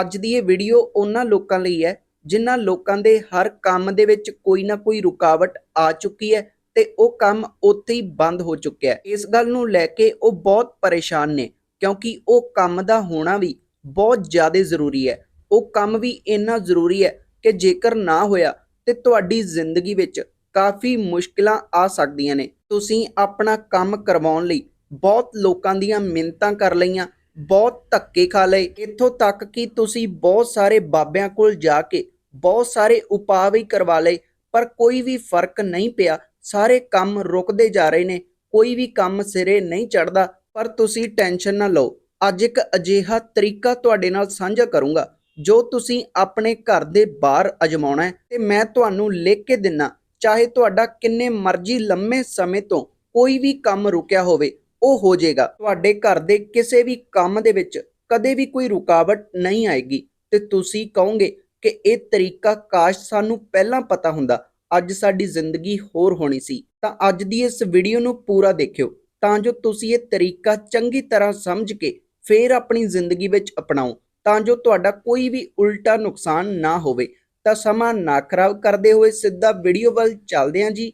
ਅੱਜ ਦੀ ਇਹ ਵੀਡੀਓ ਉਹਨਾਂ ਲੋਕਾਂ ਲਈ ਹੈ, ਜਿਨ੍ਹਾਂ ਲੋਕਾਂ ਦੇ ਹਰ ਕੰਮ ਦੇ ਵਿੱਚ ਕੋਈ ਨਾ ਕੋਈ ਰੁਕਾਵਟ ਆ ਚੁੱਕੀ ਹੈ ਤੇ ਉਹ ਕੰਮ ਉੱਥੇ ਹੀ ਬੰਦ ਹੋ ਚੁੱਕਿਆ ਹੈ। ਇਸ ਗੱਲ ਨੂੰ ਲੈ ਕੇ ਉਹ ਬਹੁਤ ਪਰੇਸ਼ਾਨ ਨੇ, ਕਿਉਂਕਿ ਉਹ ਕੰਮ ਦਾ ਹੋਣਾ ਵੀ ਬਹੁਤ ਜ਼ਿਆਦਾ ਜ਼ਰੂਰੀ ਹੈ। ਉਹ ਕੰਮ ਵੀ ਇੰਨਾ ਜ਼ਰੂਰੀ ਹੈ ਕਿ ਜੇਕਰ ਨਾ ਹੋਇਆ ਤੇ ਤੁਹਾਡੀ ਜ਼ਿੰਦਗੀ ਵਿੱਚ ਕਾਫੀ ਮੁਸ਼ਕਲਾਂ ਆ ਸਕਦੀਆਂ ਨੇ। ਤੁਸੀਂ ਆਪਣਾ ਕੰਮ ਕਰਵਾਉਣ ਲਈ ਬਹੁਤ ਲੋਕਾਂ ਦੀਆਂ ਮਿਹਨਤਾਂ ਕਰ ਲਈਆਂ ਬਹੁਤ ਧੱਕੇ ਖਾ ਲਏ। ਇੱਥੋਂ ਤੱਕ ਕਿ ਤੁਸੀਂ ਬਹੁਤ ਸਾਰੇ ਬਾਬਿਆਂ ਕੋਲ ਜਾ ਕੇ ਬਹੁਤ ਸਾਰੇ ਉਪਾਅ ਵੀ ਕਰਵਾ ਲਏ, ਪਰ ਕੋਈ ਵੀ ਫ਼ਰਕ ਨਹੀਂ ਪਿਆ। ਸਾਰੇ ਕੰਮ ਰੁਕਦੇ ਜਾ ਰਹੇ ਨੇ। ਕੋਈ ਵੀ ਕੰਮ ਸਿਰੇ ਨਹੀਂ ਚੜਦਾ ਪਰ ਤੁਸੀਂ ਟੈਨਸ਼ਨ ਨਾ ਲਓ। ਅੱਜ ਇੱਕ ਅਜਿਹਾ ਤਰੀਕਾ ਤੁਹਾਡੇ ਨਾਲ ਸਾਂਝਾ ਕਰੂੰਗਾ, ਜੋ ਤੁਸੀਂ ਆਪਣੇ ਘਰ ਦੇ ਬਾਹਰ ਅਜਮਾਉਣਾ ਹੈ। ਤੇ ਮੈਂ ਤੁਹਾਨੂੰ ਲਿਖ ਕੇ ਦਿੰਨਾ, ਚਾਹੇ ਤੁਹਾਡਾ ਕਿੰਨੇ ਮਰਜ਼ੀ ਲੰਮੇ ਸਮੇਂ ਤੋਂ ਕੋਈ ਵੀ ਕੰਮ ਰੁਕਿਆ ਹੋਵੇ ਉਹ ਹੋ ਜਾਏਗਾ। ਤੁਹਾਡੇ ਘਰ ਦੇ ਕਿਸੇ ਵੀ ਕੰਮ ਦੇ ਵਿੱਚ ਕਦੇ ਵੀ ਕੋਈ ਰੁਕਾਵਟ ਨਹੀਂ ਆਏਗੀ ਤੇ ਤੁਸੀਂ ਕਹੋਗੇ ਕਿ ਇਹ ਤਰੀਕਾ ਕਾਸ਼ ਸਾਨੂੰ ਪਹਿਲਾਂ ਪਤਾ ਹੁੰਦਾ। ਅੱਜ ਸਾਡੀ ਜ਼ਿੰਦਗੀ ਹੋਰ ਹੋਣੀ ਸੀ। ਤਾਂ ਅੱਜ ਦੀ ਇਸ ਵੀਡੀਓ ਨੂੰ ਪੂਰਾ ਦੇਖਿਓ। ਤਾਂ ਜੋ ਤੁਸੀਂ ਇਹ ਤਰੀਕਾ ਚੰਗੀ ਤਰ੍ਹਾਂ ਸਮਝ ਕੇ ਫੇਰ ਆਪਣੀ ਜ਼ਿੰਦਗੀ ਵਿੱਚ ਅਪਣਾਓ। ਤਾਂ ਜੋ ਤੁਹਾਡਾ ਕੋਈ ਵੀ ਉਲਟਾ ਨੁਕਸਾਨ ਨਾ ਹੋਵੇ। ਤਾਂ ਸਮਾਂ ਨਾ ਖਰਾਬ ਕਰਦੇ ਹੋਏ ਸਿੱਧਾ ਵੀਡੀਓ ਵੱਲ ਚੱਲਦੇ ਹਾਂ ਜੀ।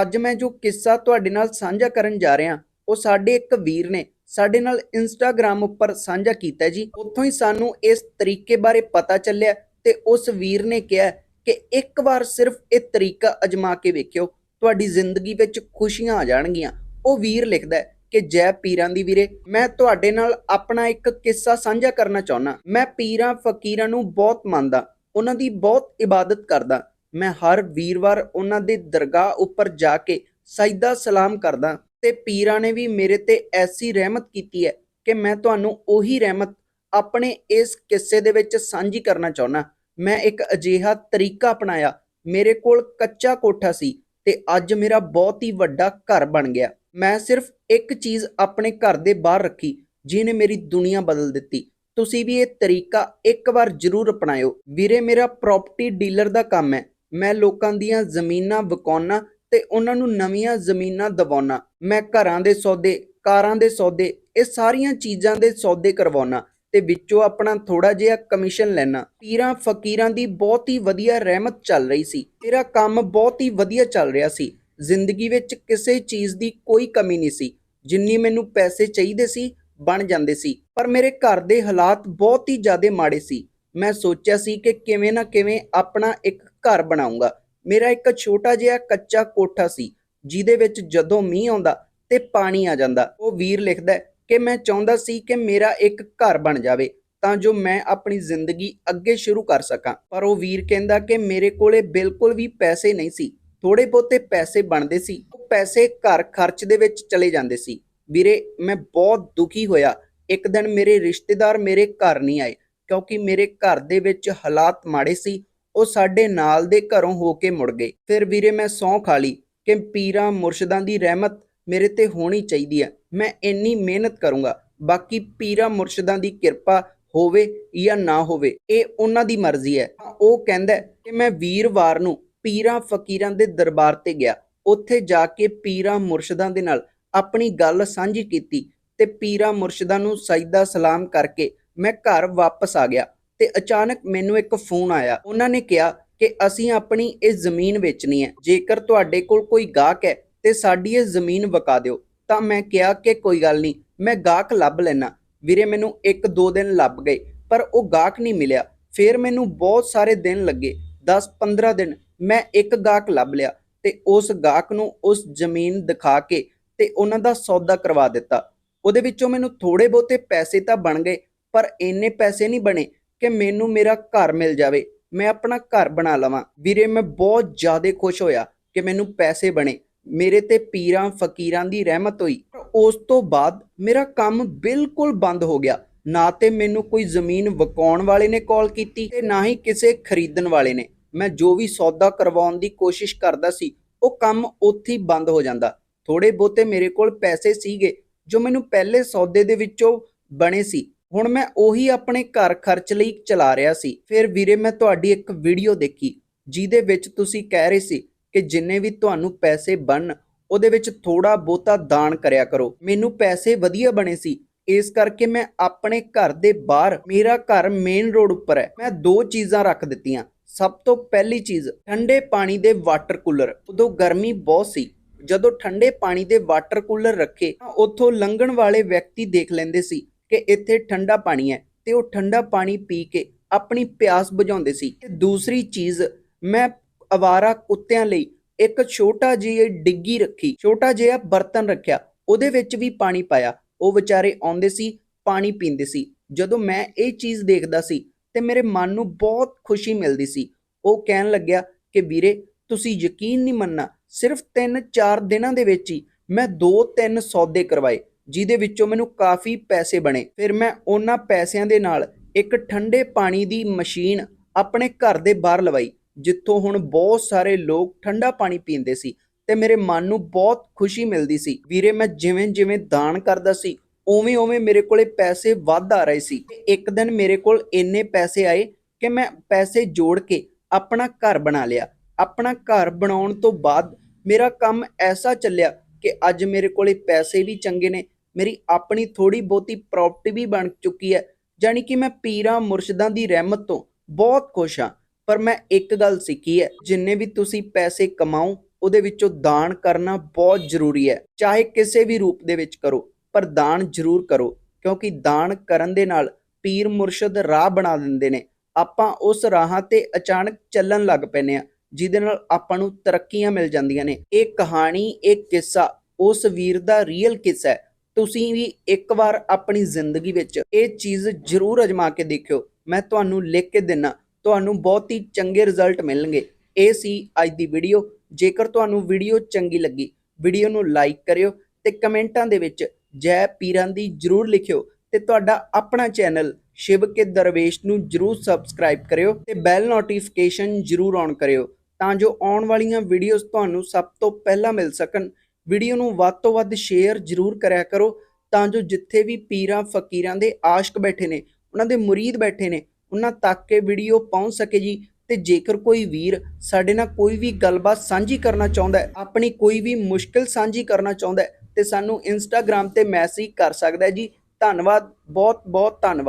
ਅੱਜ ਮੈਂ ਜੋ ਕਿੱਸਾ ਤੁਹਾਡੇ ਨਾਲ ਸਾਂਝਾ ਕਰਨ ਜਾ ਰਿਹਾ, ਉਹ ਸਾਡੇ ਇੱਕ ਵੀਰ ਨੇ ਸਾਡੇ ਨਾਲ ਇੰਸਟਾਗ੍ਰam ਉੱਪਰ ਸਾਂਝਾ ਕੀਤਾ ਜੀ। ਉੱਥੋਂ ਹੀ ਸਾਨੂੰ ਇਸ ਤਰੀਕੇ ਬਾਰੇ ਪਤਾ ਚੱਲਿਆ ਤੇ ਉਸ ਵੀਰ ਨੇ ਕਿਹਾ ਕਿ ਇੱਕ ਵਾਰ ਸਿਰਫ ਇਹ ਤਰੀਕਾ ਅਜਮਾ ਕੇ ਵੇਖਿਓ, ਤੁਹਾਡੀ ਜ਼ਿੰਦਗੀ ਵਿੱਚ ਖੁਸ਼ੀਆਂ ਆ ਜਾਣਗੀਆਂ। ਉਹ ਵੀਰ ਲਿਖਦਾ ਕਿ, ਜੈ ਪੀਰਾਂ ਦੀ ਵੀਰੇ, ਮੈਂ ਤੁਹਾਡੇ ਨਾਲ ਆਪਣਾ ਇੱਕ ਕਿੱਸਾ ਸਾਂਝਾ ਕਰਨਾ ਚਾਹੁੰਦਾ। ਮੈਂ ਪੀਰਾਂ, ਫਕੀਰਾਂ ਨੂੰ ਬਹੁਤ ਮੰਨਦਾ, ਉਹਨਾਂ ਦੀ ਬਹੁਤ ਇਬਾਦਤ ਕਰਦਾ। ਮੈਂ ਹਰ ਵੀਰਵਾਰ ਉਹਨਾਂ ਦੇ ਦਰਗਾਹ ਉੱਪਰ ਜਾ ਕੇ ਸਜਦਾ ਸਲਾਮ ਕਰਦਾ ਤੇ ਪੀਰਾਂ ਨੇ ਵੀ ਮੇਰੇ ਤੇ ਐਸੀ ਰਹਿਮਤ ਕੀਤੀ ਹੈ ਕਿ ਮੈਂ ਤੁਹਾਨੂੰ ਉਹੀ ਰਹਿਮਤ ਆਪਣੇ ਇਸ ਕਿੱਸੇ ਦੇ ਵਿੱਚ ਸਾਂਝੀ ਕਰਨਾ ਚਾਹੁੰਦਾ। ਮੈਂ ਇੱਕ ਅਜਿਹਾ ਤਰੀਕਾ ਅਪਣਾਇਆ, ਮੇਰੇ ਕੋਲ ਕੱਚਾ ਕੋਠਾ ਸੀ ਤੇ ਅੱਜ ਮੇਰਾ ਬਹੁਤ ਹੀ ਵੱਡਾ ਘਰ ਬਣ ਗਿਆ। ਮੈਂ ਸਿਰਫ ਇੱਕ ਚੀਜ਼ ਆਪਣੇ ਘਰ ਦੇ ਬਾਹਰ ਰੱਖੀ, ਜਿਹਨੇ ਮੇਰੀ ਦੁਨੀਆ ਬਦਲ ਦਿੱਤੀ। ਤੁਸੀਂ ਵੀ ਇਹ ਤਰੀਕਾ ਇੱਕ ਵਾਰ ਜ਼ਰੂਰ ਅਪਣਾਇਓ। ਵੀਰੇ, ਮੇਰਾ ਪ੍ਰਾਪਰਟੀ ਡੀਲਰ ਦਾ ਕੰਮ ਹੈ। ਮੈਂ ਲੋਕਾਂ ਦੀਆਂ ਜ਼ਮੀਨਾਂ ਵਿਕਾਉਣਾ ਤੇ ਉਹਨਾਂ ਨੂੰ ਨਵੀਆਂ ਜ਼ਮੀਨਾਂ ਦਿਵਾਉਣਾ ਮੈਂ ਘਰਾਂ ਦੇ ਸੌਦੇ, ਕਾਰਾਂ ਦੇ ਸੌਦੇ, ਇਹ ਸਾਰੀਆਂ ਚੀਜ਼ਾਂ ਦੇ ਸੌਦੇ ਕਰਵਾਉਣਾ ਤੇ ਵਿੱਚੋਂ ਆਪਣਾ ਥੋੜਾ ਜਿਹਾ ਕਮਿਸ਼ਨ ਲੈਣਾ ਪੀਰਾਂ ਫਕੀਰਾਂ ਦੀ ਬਹੁਤ ਹੀ ਵਧੀਆ ਰਹਿਮਤ ਚੱਲ ਰਹੀ ਸੀ। ਤੇਰਾ ਕੰਮ ਬਹੁਤ ਹੀ ਵਧੀਆ ਚੱਲ ਰਿਹਾ ਸੀ। ਜ਼ਿੰਦਗੀ ਵਿੱਚ ਕਿਸੇ ਚੀਜ਼ ਦੀ ਕੋਈ ਕਮੀ ਨਹੀਂ ਸੀ। ਜਿੰਨੀ ਮੈਨੂੰ ਪੈਸੇ ਚਾਹੀਦੇ ਸੀ, ਬਣ ਜਾਂਦੇ ਸੀ। ਪਰ ਮੇਰੇ ਘਰ ਦੇ ਹਾਲਾਤ ਬਹੁਤ ਹੀ ਜ਼ਿਆਦਾ ਮਾੜੇ ਸੀ। ਮੈਂ ਸੋਚਿਆ ਸੀ ਕਿ ਕਿਵੇਂ ਨਾ ਕਿਵੇਂ ਆਪਣਾ ਇੱਕ ਘਰ ਬਣਾਉਂਗਾ। ਮੇਰਾ ਇੱਕ ਛੋਟਾ ਜਿਹਾ ਕੱਚਾ ਕੋਠਾ ਸੀ, ਜਿਹਦੇ ਵਿੱਚ ਜਦੋਂ ਮੀਂਹ ਆਉਂਦਾ ਤੇ ਪਾਣੀ ਆ ਜਾਂਦਾ, ਉਹ ਵੀਰ ਲਿਖਦਾ ਕਿ ਮੈਂ ਚਾਹੁੰਦਾ ਸੀ ਕਿ ਮੇਰਾ ਇੱਕ ਘਰ ਬਣ ਜਾਵੇ, ਤਾਂ ਜੋ ਮੈਂ ਆਪਣੀ ਜ਼ਿੰਦਗੀ ਅੱਗੇ ਸ਼ੁਰੂ ਕਰ ਸਕਾਂ। ਪਰ ਉਹ ਵੀਰ ਕਹਿੰਦਾ ਕਿ ਮੇਰੇ ਕੋਲੇ ਬਿਲਕੁਲ ਵੀ ਪੈਸੇ ਨਹੀਂ ਸੀ ਥੋੜੇ ਬਹੁਤੇ ਪੈਸੇ ਬਣਦੇ ਸੀ, ਉਹ ਪੈਸੇ ਘਰ ਖਰਚ ਦੇ ਵਿੱਚ ਚਲੇ ਜਾਂਦੇ ਸੀ। ਵੀਰੇ, ਮੈਂ ਬਹੁਤ ਦੁਖੀ ਹੋਇਆ। ਇੱਕ ਦਿਨ ਮੇਰੇ ਰਿਸ਼ਤੇਦਾਰ ਮੇਰੇ ਘਰ ਨਹੀਂ ਆਏ, ਕਿਉਂਕਿ ਮੇਰੇ ਘਰ ਦੇ ਵਿੱਚ ਹਾਲਾਤ ਮਾੜੇ ਸੀ ਉਹ ਸਾਡੇ ਨਾਲ ਦੇ ਘਰੋਂ ਹੋ ਕੇ ਮੁੜ ਗਏ। ਫਿਰ ਵੀਰੇ, ਮੈਂ ਸਹੁੰ ਖਾ ਲਈ ਕਿ ਪੀਰਾਂ ਮੁਰਸ਼ਿਦਾਂ ਦੀ ਰਹਿਮਤ ਮੇਰੇ ਤੇ ਹੋਣੀ ਚਾਹੀਦੀ ਹੈ ਮੈਂ ਇੰਨੀ ਮਿਹਨਤ ਕਰੂੰਗਾ, ਬਾਕੀ ਪੀਰਾਂ ਮੁਰਸ਼ਿਦਾਂ ਦੀ ਕਿਰਪਾ ਹੋਵੇ ਜਾਂ ਨਾ ਹੋਵੇ, ਇਹ ਉਹਨਾਂ ਦੀ ਮਰਜ਼ੀ ਹੈ। ਤਾਂ ਉਹ ਕਹਿੰਦਾ ਕਿ ਮੈਂ ਵੀਰਵਾਰ ਨੂੰ ਪੀਰਾਂ ਫਕੀਰਾਂ ਦੇ ਦਰਬਾਰ ਤੇ ਗਿਆ। ਉੱਥੇ ਜਾ ਕੇ ਪੀਰਾਂ ਮੁਰਸ਼ਿਦਾਂ ਦੇ ਨਾਲ ਆਪਣੀ ਗੱਲ ਸਾਂਝੀ ਕੀਤੀ ਤੇ ਪੀਰਾਂ ਮੁਰਸ਼ਿਦਾਂ ਨੂੰ ਸਜਦਾ ਸਲਾਮ ਕਰਕੇ ਮੈਂ ਘਰ ਵਾਪਸ ਆ ਗਿਆ। ਤੇ ਅਚਾਨਕ ਮੈਨੂੰ ਇੱਕ ਫੋਨ ਆਇਆ। ਉਹਨਾਂ ਨੇ ਕਿਹਾ ਕਿ ਅਸੀਂ ਆਪਣੀ ਇਹ ਜ਼ਮੀਨ ਵੇਚਣੀ ਹੈ। ਜੇਕਰ ਤੁਹਾਡੇ ਕੋਲ ਕੋਈ ਗਾਹਕ ਹੈ ਤੇ ਸਾਡੀ ਇਹ ਜ਼ਮੀਨ ਵਕਾ ਦਿਓ, ਤਾਂ ਮੈਂ ਕਿਹਾ ਕਿ ਕੋਈ ਗੱਲ ਨਹੀਂ, ਮੈਂ ਗਾਹਕ ਲੱਭ ਲੈਣਾ ਵੀਰੇ, ਮੈਨੂੰ 1-2 ਦਿਨ ਲੱਭ ਗਏ, ਪਰ ਉਹ ਗਾਹਕ ਨਹੀਂ ਮਿਲਿਆ। ਫਿਰ ਮੈਨੂੰ ਬਹੁਤ ਸਾਰੇ ਦਿਨ ਲੱਗੇ 10-15 ਦਿਨ ਮੈਂ ਇੱਕ ਗਾਹਕ ਲੱਭ ਲਿਆ ਤੇ ਉਸ ਗਾਹਕ ਨੂੰ ਉਸ ਜ਼ਮੀਨ ਦਿਖਾ ਕੇ ਤੇ ਉਹਨਾਂ ਦਾ ਸੌਦਾ ਕਰਵਾ ਦਿੱਤਾ। ਉਹਦੇ ਵਿੱਚੋਂ ਮੈਨੂੰ ਥੋੜੇ ਬਹੁਤੇ ਪੈਸੇ ਤਾਂ ਬਣ ਗਏ, ਪਰ ਇੰਨੇ ਪੈਸੇ ਨਹੀਂ ਬਣੇ ਕਿ ਮੈਨੂੰ ਮੇਰਾ ਘਰ ਮਿਲ ਜਾਵੇ, ਮੈਂ ਆਪਣਾ ਘਰ ਬਣਾ ਲਵਾਂ। ਵੀਰੇ, ਮੈਂ ਬਹੁਤ ਜ਼ਿਆਦਾ ਖੁਸ਼ ਹੋਇਆ ਕਿ ਮੈਨੂੰ ਪੈਸੇ ਬਣੇ। ਮੇਰੇ ਤੇ ਪੀਰਾਂ, ਫਕੀਰਾਂ ਦੀ ਰਹਿਮਤ ਹੋਈ। ਉਸ ਤੋਂ ਬਾਅਦ ਮੇਰਾ ਕੰਮ ਬਿਲਕੁਲ ਬੰਦ ਹੋ ਗਿਆ। ਨਾ ਤੇ ਮੈਨੂੰ ਕੋਈ ਜ਼ਮੀਨ ਵਕਾਉਣ ਵਾਲੇ ਨੇ ਕਾਲ ਕੀਤੀ ਤੇ ਨਾ ਹੀ ਕਿਸੇ ਖਰੀਦਣ ਵਾਲੇ ਨੇ। ਮੈਂ ਜੋ ਵੀ ਸੌਦਾ ਕਰਵਾਉਣ ਦੀ ਕੋਸ਼ਿਸ਼ ਕਰਦਾ ਸੀ, ਉਹ ਕੰਮ ਉੱਥੇ ਹੀ ਬੰਦ ਹੋ ਜਾਂਦਾ। ਥੋੜੇ ਬਹੁਤੇ ਮੇਰੇ ਕੋਲ ਪੈਸੇ ਸੀਗੇ, ਜੋ ਮੈਨੂੰ ਪਹਿਲੇ ਸੌਦੇ ਦੇ ਵਿੱਚੋਂ ਬਣੇ ਸੀ। ਹੁਣ ਮੈਂ ਉਹੀ ਆਪਣੇ ਘਰ ਖਰਚ ਲਈ ਚਲਾ ਰਿਹਾ ਸੀ। ਫਿਰ ਵੀਰੇ, ਮੈਂ ਤੁਹਾਡੀ ਇੱਕ ਵੀਡੀਓ ਦੇਖੀ, ਜਿਹਦੇ ਵਿੱਚ ਤੁਸੀਂ ਕਹਿ ਰਹੇ ਸੀ ਕਿ ਜਿੰਨੇ ਵੀ ਤੁਹਾਨੂੰ ਪੈਸੇ ਬਣ ਉਹਦੇ ਵਿੱਚ ਥੋੜਾ ਬਹੁਤਾ ਦਾਨ ਕਰਿਆ ਕਰੋ। ਮੈਨੂੰ ਪੈਸੇ ਵਧੀਆ ਬਣੇ ਸੀ। ਇਸ ਕਰਕੇ ਮੈਂ ਆਪਣੇ ਘਰ ਦੇ ਬਾਹਰ, ਮੇਰਾ ਘਰ ਮੇਨ ਰੋਡ ਉੱਪਰ ਹੈ। ਮੈਂ ਦੋ ਚੀਜ਼ਾਂ ਰੱਖ ਦਿੱਤੀਆਂ। ਸਭ ਤੋਂ ਪਹਿਲੀ ਚੀਜ਼, ਠੰਡੇ ਪਾਣੀ ਦੇ ਵਾਟਰ ਕੂਲਰ ਉਦੋਂ ਗਰਮੀ ਬਹੁਤ ਸੀ। ਜਦੋਂ ਠੰਡੇ ਪਾਣੀ ਦੇ ਵਾਟਰ ਕੂਲਰ ਰੱਖੇ, ਤਾਂ ਉੱਥੋਂ ਲੰਘਣ ਵਾਲੇ ਵਿਅਕਤੀ ਦੇਖ ਲੈਂਦੇ ਸੀ। ਕਿ ਇੱਥੇ ਠੰਡਾ ਪਾਣੀ ਹੈ ਤੇ ਉਹ ਠੰਡਾ ਪਾਣੀ ਪੀ ਕੇ ਆਪਣੀ ਪਿਆਸ ਬੁਝਾਉਂਦੇ ਸੀ। ਤੇ ਦੂਸਰੀ ਚੀਜ਼, ਮੈਂ ਅਵਾਰਾ ਕੁੱਤਿਆਂ ਲਈ ਇੱਕ ਛੋਟਾ ਜਿਹੀ ਡਿੱਗੀ ਰੱਖੀ, ਛੋਟਾ ਜਿਹਾ ਬਰਤਨ ਰੱਖਿਆ, ਉਹਦੇ ਵਿੱਚ ਵੀ ਪਾਣੀ ਪਾਇਆ। ਉਹ ਵਿਚਾਰੇ ਆਉਂਦੇ ਸੀ, ਪਾਣੀ ਪੀਂਦੇ ਸੀ। ਜਦੋਂ ਮੈਂ ਇਹ ਚੀਜ਼ ਦੇਖਦਾ ਸੀ ਤੇ ਮੇਰੇ ਮਨ ਨੂੰ ਬਹੁਤ ਖੁਸ਼ੀ ਮਿਲਦੀ ਸੀ। ਉਹ ਕਹਿਣ ਲੱਗਿਆ ਕਿ ਵੀਰੇ, ਤੁਸੀਂ ਯਕੀਨ ਨਹੀਂ ਮੰਨਣਾ, ਸਿਰਫ 3-4 ਦਿਨਾਂ ਦੇ ਵਿੱਚ ਹੀ ਮੈਂ 2-3 ਸੌਦੇ ਕਰਵਾਏ। ਜਿਹਦੇ ਵਿੱਚੋਂ ਮੈਨੂੰ ਕਾਫੀ ਪੈਸੇ ਬਣੇ। ਫਿਰ ਮੈਂ ਉਹਨਾਂ ਪੈਸਿਆਂ ਦੇ ਨਾਲ ਇੱਕ ਠੰਡੇ ਪਾਣੀ ਦੀ ਮਸ਼ੀਨ ਆਪਣੇ ਘਰ ਦੇ ਬਾਹਰ ਲਵਾਈ, ਜਿੱਥੋਂ ਹੁਣ ਬਹੁਤ ਸਾਰੇ ਲੋਕ ਠੰਡਾ ਪਾਣੀ ਪੀਂਦੇ ਸੀ ਤੇ ਮੇਰੇ ਮਨ ਨੂੰ ਬਹੁਤ ਖੁਸ਼ੀ ਮਿਲਦੀ ਸੀ। ਵੀਰੇ, ਮੈਂ ਜਿਵੇਂ ਜਿਵੇਂ ਦਾਨ ਕਰਦਾ ਸੀ, ਉਵੇਂ ਉਵੇਂ ਮੇਰੇ ਕੋਲੇ ਪੈਸੇ ਵੱਧ ਆ ਰਹੇ ਸੀ। ਇੱਕ ਦਿਨ ਮੇਰੇ ਕੋਲ ਇੰਨੇ ਪੈਸੇ ਆਏ ਕਿ ਮੈਂ ਪੈਸੇ ਜੋੜ ਕੇ ਆਪਣਾ ਘਰ ਬਣਾ ਲਿਆ। ਆਪਣਾ ਘਰ ਬਣਾਉਣ ਤੋਂ ਬਾਅਦ ਮੇਰਾ ਕੰਮ ਐਸਾ ਚੱਲਿਆ ਕਿ ਅੱਜ ਮੇਰੇ ਕੋਲੇ ਪੈਸੇ ਵੀ ਚੰਗੇ ਨੇ, ਮੇਰੀ ਆਪਣੀ ਥੋੜੀ ਬਹੁਤੀ ਪ੍ਰਾਪਰਟੀ ਵੀ ਬਣ ਚੁੱਕੀ ਹੈ ਜਾਨੀ ਕਿ ਮੈਂ ਪੀਰਾਂ ਮੁਰਸ਼ਿਦਾਂ ਦੀ ਰਹਿਮਤ ਤੋਂ ਬਹੁਤ ਖੁਸ਼ ਹਾਂ। ਪਰ ਮੈਂ ਇੱਕ ਗੱਲ ਸਿੱਖੀ ਹੈ, ਜਿੰਨੇ ਵੀ ਤੁਸੀਂ ਪੈਸੇ ਕਮਾਓ, ਉਹਦੇ ਵਿੱਚੋਂ ਦਾਨ ਕਰਨਾ ਬਹੁਤ ਜ਼ਰੂਰੀ ਹੈ। ਚਾਹੇ ਕਿਸੇ ਵੀ ਰੂਪ ਦੇ ਵਿੱਚ ਕਰੋ, ਪਰ ਦਾਨ ਜ਼ਰੂਰ ਕਰੋ, ਕਿਉਂਕਿ ਦਾਨ ਕਰਨ ਦੇ ਨਾਲ ਪੀਰ ਮੁਰਸ਼ਦ ਰਾਹ ਬਣਾ ਦਿੰਦੇ ਨੇ। ਆਪਾਂ ਉਸ ਰਾਹਾਂ ਤੇ ਅਚਾਨਕ ਚੱਲਣ ਲੱਗ ਪੈਨੇ ਆ ਜਿਹਦੇ ਨਾਲ ਆਪਾਂ ਨੂੰ ਤਰੱਕੀਆਂ ਮਿਲ ਜਾਂਦੀਆਂ ਨੇ। ਇਹ ਕਹਾਣੀ, ਇਹ ਕਿੱਸਾ, ਉਸ ਵੀਰ ਦਾ ਰੀਅਲ ਕਿੱਸਾ ਹੈ। ਤੁਸੀਂ ਵੀ ਇੱਕ ਵਾਰ ਆਪਣੀ ਜ਼ਿੰਦਗੀ ਵਿੱਚ ਇਹ ਚੀਜ਼ ਜ਼ਰੂਰ ਅਜਮਾ ਕੇ ਦੇਖਿਓ। ਮੈਂ ਤੁਹਾਨੂੰ ਲਿਖ ਕੇ ਦਿੰਨਾ, ਤੁਹਾਨੂੰ ਬਹੁਤ ਹੀ ਚੰਗੇ ਰਿਜ਼ਲਟ ਮਿਲਣਗੇ। ਇਹ ਸੀ ਅੱਜ ਦੀ ਵੀਡੀਓ ਜੇਕਰ ਤੁਹਾਨੂੰ ਵੀਡੀਓ ਚੰਗੀ ਲੱਗੀ ਵੀਡੀਓ ਨੂੰ ਲਾਈਕ ਕਰਿਓ ਤੇ ਕਮੈਂਟਾਂ ਦੇ ਵਿੱਚ ਜੈ ਪੀਰਾਂ ਦੀ ਜਰੂਰ ਲਿਖਿਓ ਤੇ ਤੁਹਾਡਾ ਆਪਣਾ ਚੈਨਲ ਸ਼ਿਵ ਕੇ ਦਰਵੇਸ਼ ਨੂੰ ਜਰੂਰ ਸਬਸਕ੍ਰਾਈਬ ਕਰਿਓ ਤੇ ਬੈਲ ਨੋਟੀਫਿਕੇਸ਼ਨ ਜਰੂਰ ਔਨ ਕਰਿਓ। ਤਾਂ ਜੋ ਆਉਣ ਵਾਲੀਆਂ ਵੀਡੀਓਜ਼ ਤੁਹਾਨੂੰ ਸਭ ਤੋਂ ਪਹਿਲਾਂ ਮਿਲ ਸਕਣ। ਵੀਡੀਓ ਨੂੰ ਵੱਧ ਤੋਂ ਵੱਧ ਸ਼ੇਅਰ ਜਰੂਰ ਕਰਿਆ ਕਰੋ ਤਾਂ ਜੋ ਜਿੱਥੇ ਵੀ ਪੀਰਾਂ, ਫਕੀਰਾਂ ਦੇ ਆਸ਼ਕ ਬੈਠੇ ਨੇ, ਉਹਨਾਂ ਦੇ ਮੁਰੀਦ ਬੈਠੇ ਨੇ, ਉਹਨਾਂ ਤੱਕ ਇਹ ਵੀਡੀਓ ਪਹੁੰਚ ਸਕੇ ਜੀ। ਤੇ ਜੇਕਰ ਕੋਈ ਵੀਰ ਸਾਡੇ ਨਾਲ ਕੋਈ ਵੀ ਗੱਲਬਾਤ ਸਾਂਝੀ ਕਰਨਾ ਚਾਹੁੰਦਾ ਹੈ, ਆਪਣੀ ਕੋਈ ਵੀ ਮੁਸ਼ਕਲ ਸਾਂਝੀ ਕਰਨਾ ਚਾਹੁੰਦਾ ਹੈ, ਤੇ ਸਾਨੂੰ ਇੰਸਟਾਗ੍ਰam ਤੇ ਮੈਸੇਜ ਕਰ ਸਕਦਾ ਹੈ ਜੀ। ਧੰਨਵਾਦ ਬਹੁਤ ਬਹੁਤ ਧੰਨਵਾਦ।